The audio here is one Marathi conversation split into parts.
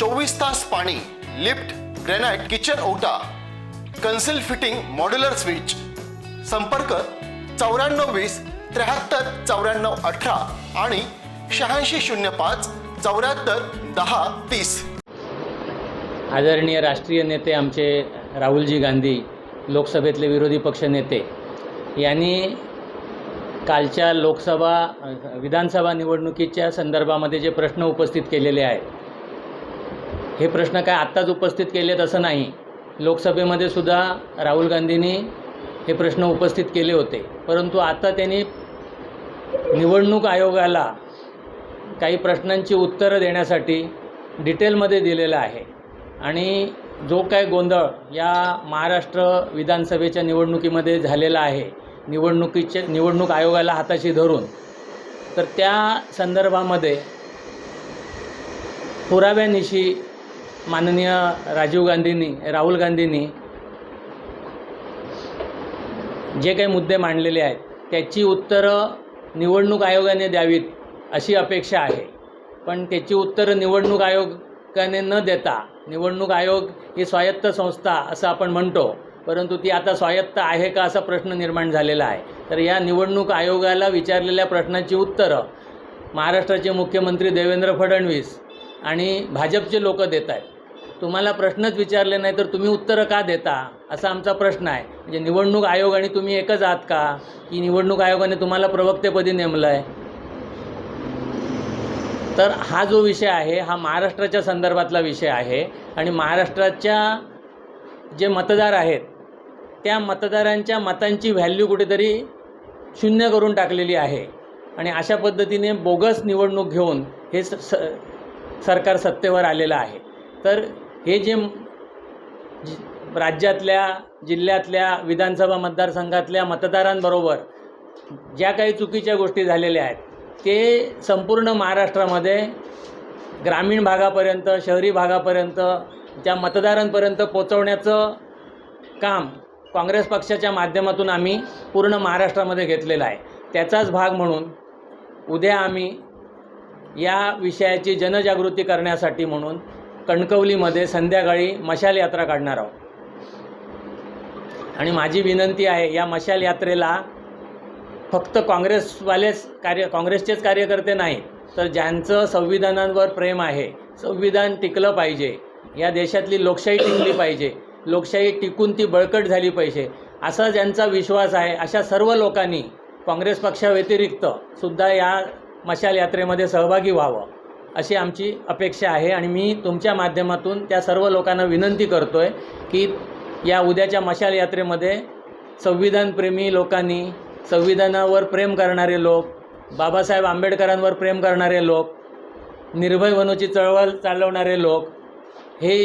चोवीस तास पाणी लिफ्ट ग्रेनाइट किचन ओटा कन्सिल फिटिंग मॉड्युलर स्विच. संपर्क चौऱ्याण्णव वीस त्र्याहत्तर चौऱ्याण्णव अठरा आणि शहाऐंशी शून्य पाच चौऱ्याहत्तर दहा तीस. आदरणीय राष्ट्रीय नेते आमचे राहुलजी गांधी लोकसभेतले विरोधी पक्ष नेते यांनी कालच्या लोकसभा विधानसभा निवडणुकीच्या संदर्भामध्ये जे प्रश्न उपस्थित केलेले आहेत हे प्रश्न काय आत्ताच उपस्थित केलेत असं नाही. लोकसभेमध्ये सुद्धा राहुल गांधींनी हे प्रश्न उपस्थित केले होते. परंतु आता त्यांनी निवडणूक आयोगाला काही प्रश्नांची उत्तरं देण्यासाठी डिटेलमध्ये दिलेलं आहे. आणि जो काय गोंधळ या महाराष्ट्र विधानसभेच्या निवडणुकीमध्ये झालेला आहे निवडणुकीचे निवडणूक आयोगाला हाताशी धरून तर त्या संदर्भामध्ये पुराव्यानिशी माननीय राजीव गांधींनी राहुल गांधींनी जे काही मुद्दे मांडलेले आहेत त्याची उत्तरं निवडणूक आयोगाने द्यावीत अशी अपेक्षा आहे. पण त्याची उत्तरं निवडणूक आयोगाने न देता निवडणूक आयोग ही स्वायत्त संस्था असं आपण म्हणतो परंतु ती आता स्वायत्त आहे का असा प्रश्न निर्माण झालेला आहे. तर या निवडणूक आयोगाला विचारलेल्या प्रश्नांची उत्तरं महाराष्ट्राचे मुख्यमंत्री देवेंद्र फडणवीस आणि भाजपचे लोक देत आहेत. तुम्हाला प्रश्नच विचारले नाही तर तुम्ही उत्तरं का देता? असा आमचा प्रश्न आहे. म्हणजे निवडणूक आयोग आणि तुम्ही एकच आहात का? की निवडणूक आयोगाने तुम्हाला प्रवक्तेपदी नेमलं आहे तर हा जो विषय आहे हा महाराष्ट्राच्या संदर्भातला विषय आहे आणि महाराष्ट्राच्या जे मतदार आहेत त्या मतदारांच्या मतांची व्हॅल्यू कुठेतरी शून्य करून टाकलेली आहे. आणि अशा पद्धतीने बोगस निवडणूक घेऊन हे स स- सरकार सत्तेवर आलेलं आहे. तर हे जे राज्यातल्या जिल्ह्यातल्या विधानसभा मतदारसंघातल्या मतदारांबरोबर ज्या काही चुकीच्या गोष्टी झालेल्या आहेत ते संपूर्ण महाराष्ट्रामध्ये ग्रामीण भागापर्यंत शहरी भागापर्यंत त्या मतदारांपर्यंत पोचवण्याचं काम काँग्रेस पक्षाच्या माध्यमातून आम्ही पूर्ण महाराष्ट्रामध्ये घेतलेलं आहे. त्याचाच भाग म्हणून उद्या आम्ही या विषयाची जनजागृती करण्यासाठी म्हणून कणकवलीमध्ये संध्याकाळी मशाल यात्रा काढणार आहोत. आणि माझी विनंती आहे या मशाल यात्रेला फक्त काँग्रेसवालेच कार्य काँग्रेसचेच कार्यकर्ते नाही तर ज्यांचं संविधानांवर प्रेम आहे संविधान टिकलं पाहिजे या देशातली लोकशाही टिकली पाहिजे लोकशाही टिकून ती बळकट झाली पाहिजे असा ज्यांचा विश्वास आहे अशा सर्व लोकांनी काँग्रेस पक्षाव्यतिरिक्त सुद्धा या मशाल यात्रेमध्ये सहभागी व्हावं अशी आमची अपेक्षा आहे. आणि मी तुमच्या माध्यमातून त्या सर्व लोकांना विनंती करतो आहे की या उद्याच्या मशाल यात्रेमध्ये संविधानप्रेमी लोकांनी संविधानावर प्रेम करणारे लोक बाबासाहेब आंबेडकरांवर प्रेम करणारे लोक निर्भय वनुची चळवळ चालवणारे लोक हे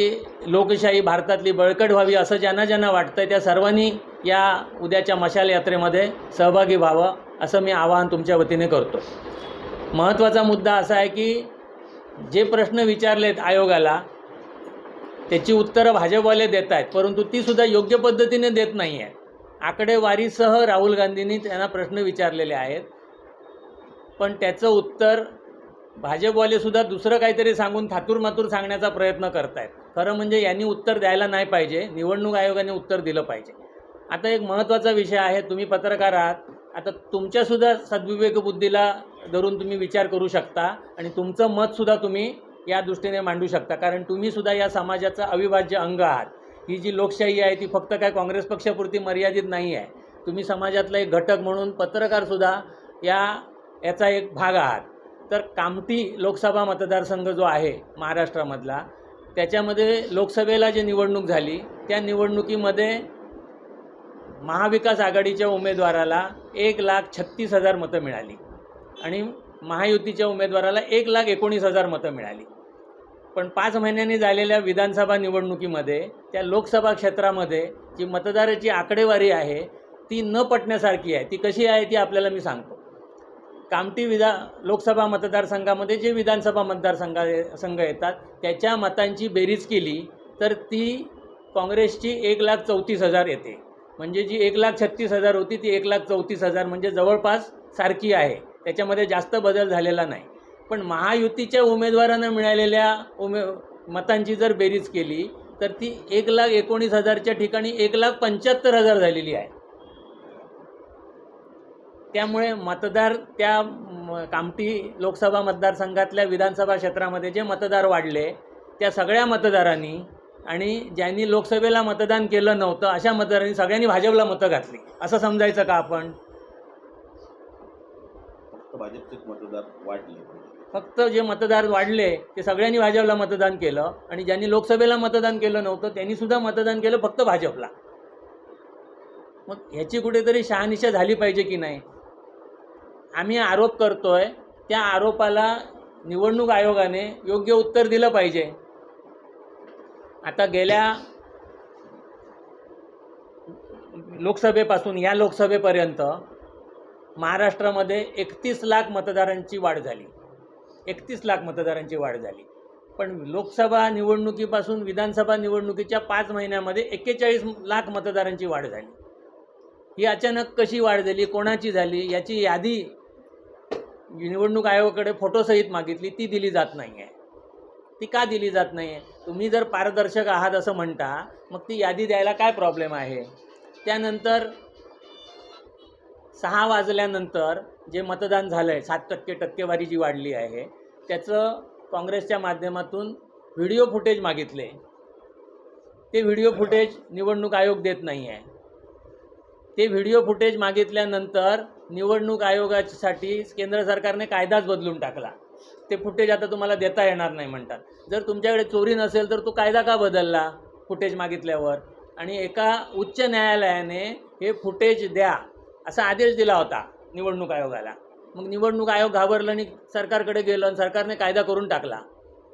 लोकशाही भारतातली बळकट व्हावी असं ज्यांना ज्यांना वाटतं आहे त्या सर्वांनी या उद्याच्या मशाल यात्रेमध्ये सहभागी व्हावं असं मी आवाहन तुमच्या वतीने करतो महत्त्वाचा मुद्दा असा आहे की जे प्रश्न विचारलेत आयोगाला त्याची उत्तरं भाजपवाले देत आहेत परंतु तीसुद्धा योग्य पद्धतीने देत नाही आहे आकडेवारीसह राहुल गांधींनी त्यांना प्रश्न विचारलेले आहेत. पण त्याचं उत्तर भाजपवालेसुद्धा दुसरं काहीतरी सांगून थातूर मातूर सांगण्याचा प्रयत्न करत आहेत खरं म्हणजे यांनी उत्तर द्यायला नाही पाहिजे निवडणूक आयोगाने उत्तर दिलं पाहिजे. आता एक महत्त्वाचा विषय आहे तुम्ही पत्रकार आहात. आता तुमच्यासुद्धा सद्विवेक बुद्धीला धरून तुम्ही विचार करू शकता आणि तुमचं मतसुद्धा तुम्ही या दृष्टीने मांडू शकता. कारण तुम्हीसुद्धा या समाजाचं अविभाज्य अंग आहात. ही जी लोकशाही आहे ती फक्त काय काँग्रेस पक्षापुरती मर्यादित नाही आहे. तुम्ही समाजातला एक घटक म्हणून पत्रकारसुद्धा या याचा एक भाग आहात. तर कामती लोकसभा मतदारसंघ जो आहे महाराष्ट्रामधला त्याच्यामध्ये लोकसभेला जी निवडणूक झाली त्या निवडणुकीमध्ये महाविकास आघाडीच्या उमेदवाराला एक लाख छत्तीस हजार मतं मिळाली. आणि महायुतीच्या उमेदवाराला एक लाख एकोणीस हजार मतं मिळाली. पण पाच महिन्यांनी झालेल्या विधानसभा निवडणुकीमध्ये त्या लोकसभा क्षेत्रामध्ये जी मतदाराची आकडेवारी आहे ती न पटण्यासारखी आहे. ती कशी आहे ती आपल्याला मी सांगतो. कामठी विधा लोकसभा मतदारसंघामध्ये जे विधानसभा मतदारसंघा संघ येतात त्याच्या मतांची बेरीज केली तर ती काँग्रेसची एक लाख चौतीस हजार येते. म्हणजे जी एक लाख छत्तीस हजार होती ती एक लाख चौतीस हजार म्हणजे जवळपास सारखी आहे. त्याच्यामध्ये जास्त बदल झालेला नाही. पण महायुतीच्या उमेदवारांना मिळालेल्या उमे मतांची जर बेरीज केली तर ती एक लाख एकोणीस हजारच्या ठिकाणी एक लाख पंच्याहत्तर हजार झालेली आहे. त्यामुळे मतदार त्या कामठी लोकसभा मतदारसंघातल्या विधानसभा क्षेत्रामध्ये जे मतदार वाढले त्या सगळ्या मतदारांनी आणि ज्यांनी लोकसभेला मतदान केलं नव्हतं अशा मतदारांनी सगळ्यांनी भाजपला मतं घातली. असं समजायचं का आपण? फक्त भाजपचेच मतदार वाढले फक्त जे मतदार वाढले ते सगळ्यांनी भाजपला मतदान केलं आणि ज्यांनी लोकसभेला मतदान केलं नव्हतं त्यांनी सुद्धा मतदान केलं फक्त भाजपला. मग ह्याची कुठेतरी शहानिशा झाली पाहिजे की नाही? आम्ही आरोप करतोय त्या आरोपाला निवडणूक आयोगाने योग्य उत्तर दिलं पाहिजे. आता गेल्या लोकसभेपासून या लोकसभेपर्यंत महाराष्ट्रामध्ये एकतीस लाख मतदारांची वाढ झाली. एकतीस लाख मतदारांची वाढ झाली. पण लोकसभा निवडणुकीपासून विधानसभा निवडणुकीच्या पाच महिन्यामध्ये एक्केचाळीस लाख मतदारांची वाढ झाली. ही अचानक कशी वाढ झाली कोणाची झाली याची यादी निवडणूक आयोगाकडे फोटोसहित मागितली ती दिली जात नाही आहे ती का दिली जात नाही आहे तुम्ही जर पारदर्शक आहात असं म्हणता मग ती यादी द्यायला काय प्रॉब्लेम आहे? त्यानंतर सहा वाजल्यानंतर जे मतदान झालं आहे सात टक्के टक्केवारी जी वाढली आहे. त्याचं काँग्रेसच्या माध्यमातून व्हिडिओ फुटेज मागितले. ते व्हिडिओ फुटेज निवडणूक आयोग देत नाही आहे ते व्हिडिओ फुटेज मागितल्यानंतर निवडणूक आयोगासाठी केंद्र सरकारने कायदाच बदलून टाकला. ते फुटेज आता तुम्हाला देता येणार नाही म्हणतात. जर तुमच्याकडे चोरी नसेल तर तो कायदा का बदलला फुटेज मागितल्यावर? आणि एका उच्च न्यायालयाने हे फुटेज द्या. असा आदेश दिला होता निवडणूक आयोगाला. मग निवडणूक आयोग घाबरलं आणि सरकारकडे गेलं आणि सरकारने कायदा करून टाकला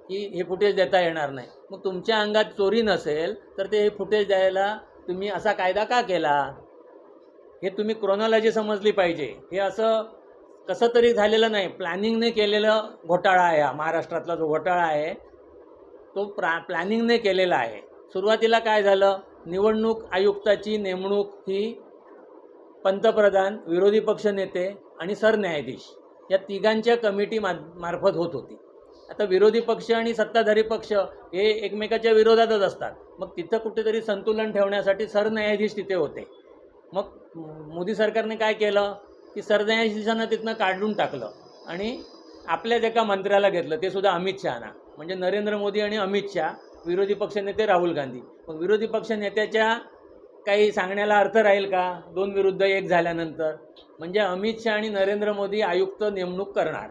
की हे फुटेज देता येणार नाही. मग तुमच्या अंगात चोरी नसेल तर ते हे फुटेज द्यायला तुम्ही असा कायदा का केला? हे तुम्ही क्रोनॉलॉजी समजली पाहिजे. हे असं कसं तरी झालेलं नाही. प्लॅनिंगने केलेलं घोटाळा आहे हा. महाराष्ट्रातला जो घोटाळा आहे तो प्रा प्लॅनिंगने केलेला आहे. सुरुवातीला काय झालं? निवडणूक आयुक्ताची नेमणूक ही पंतप्रधान विरोधी पक्षनेते आणि सरन्यायाधीश या तिघांच्या कमिटी मा मार्फत होत होती. आता विरोधी पक्ष आणि सत्ताधारी पक्ष हे एकमेकाच्या विरोधातच असतात. मग तिथं कुठेतरी संतुलन ठेवण्यासाठी सरन्यायाधीश तिथे होते. मग मोदी सरकारने काय केलं? की सरन्यायाधीशांना तिथनं काढून टाकलं. आणि आपल्याच एका मंत्र्याला घेतलं ते सुद्धा अमित शहाना. म्हणजे नरेंद्र मोदी आणि अमित शहा विरोधी पक्षनेते राहुल गांधी. मग विरोधी पक्षनेत्याच्या काही सांगण्याला अर्थ राहील का? दोन विरुद्ध एक झाल्यानंतर. म्हणजे अमित शहा आणि नरेंद्र मोदी आयुक्त नेमणूक करणार.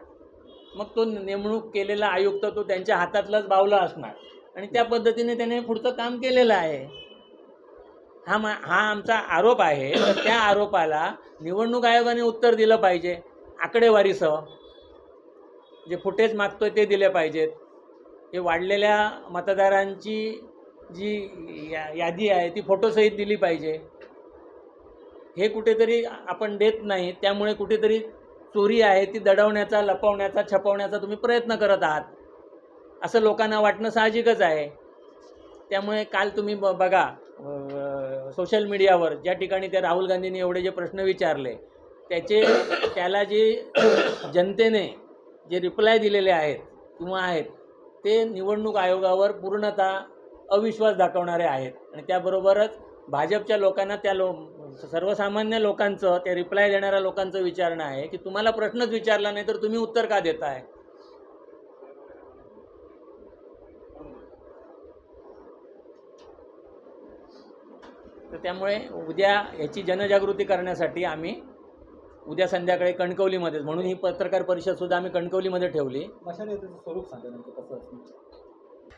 मग तो नेमणूक केलेला आयुक्त तो त्यांच्या हातातलाच बावला असणार. आणि त्या पद्धतीने त्याने पुढचं काम केलेलं आहे. हा मा हा आमचा आरोप आहे. तर त्या आरोपाला निवडणूक आयोगाने उत्तर दिलं पाहिजे. आकडेवारीसह. जे फुटेज मागतोय ते दिले पाहिजेत. हे वाढलेल्या मतदारांची जी या यादी आहे ती फोटोसहित दिली पाहिजे. हे कुठेतरी आपण देत नाही त्यामुळे कुठेतरी चोरी आहे ती दडवण्याचा लपवण्याचा छपवण्याचा तुम्ही प्रयत्न करत आहात. असं लोकांना वाटणं साहजिकच आहे. त्यामुळे काल तुम्ही ब बघा सोशल मीडियावर ज्या ठिकाणी त्या राहुल गांधींनी एवढे जे प्रश्न विचारले त्याचे त्याला जे जनतेने जे रिप्लाय दिलेले आहेत किंवा आहेत ते निवडणूक आयोगावर पूर्णतः अविश्वास दाखवणारे आहेत. आणि त्याबरोबरच भाजपच्या लोकांना त्या लो सर्वसामान्य लोकांचं त्या रिप्लाय देणाऱ्या लोकांचं विचारणं आहे की तुम्हाला प्रश्नच विचारला नाही तर तुम्ही उत्तर का देताय? तर त्यामुळे उद्या याची जनजागृती करण्यासाठी आम्ही उद्या संध्याकाळी कणकवलीमध्येच म्हणून ही पत्रकार परिषद सुद्धा आम्ही कणकवलीमध्ये ठेवली. स्वरूप सांगा कसं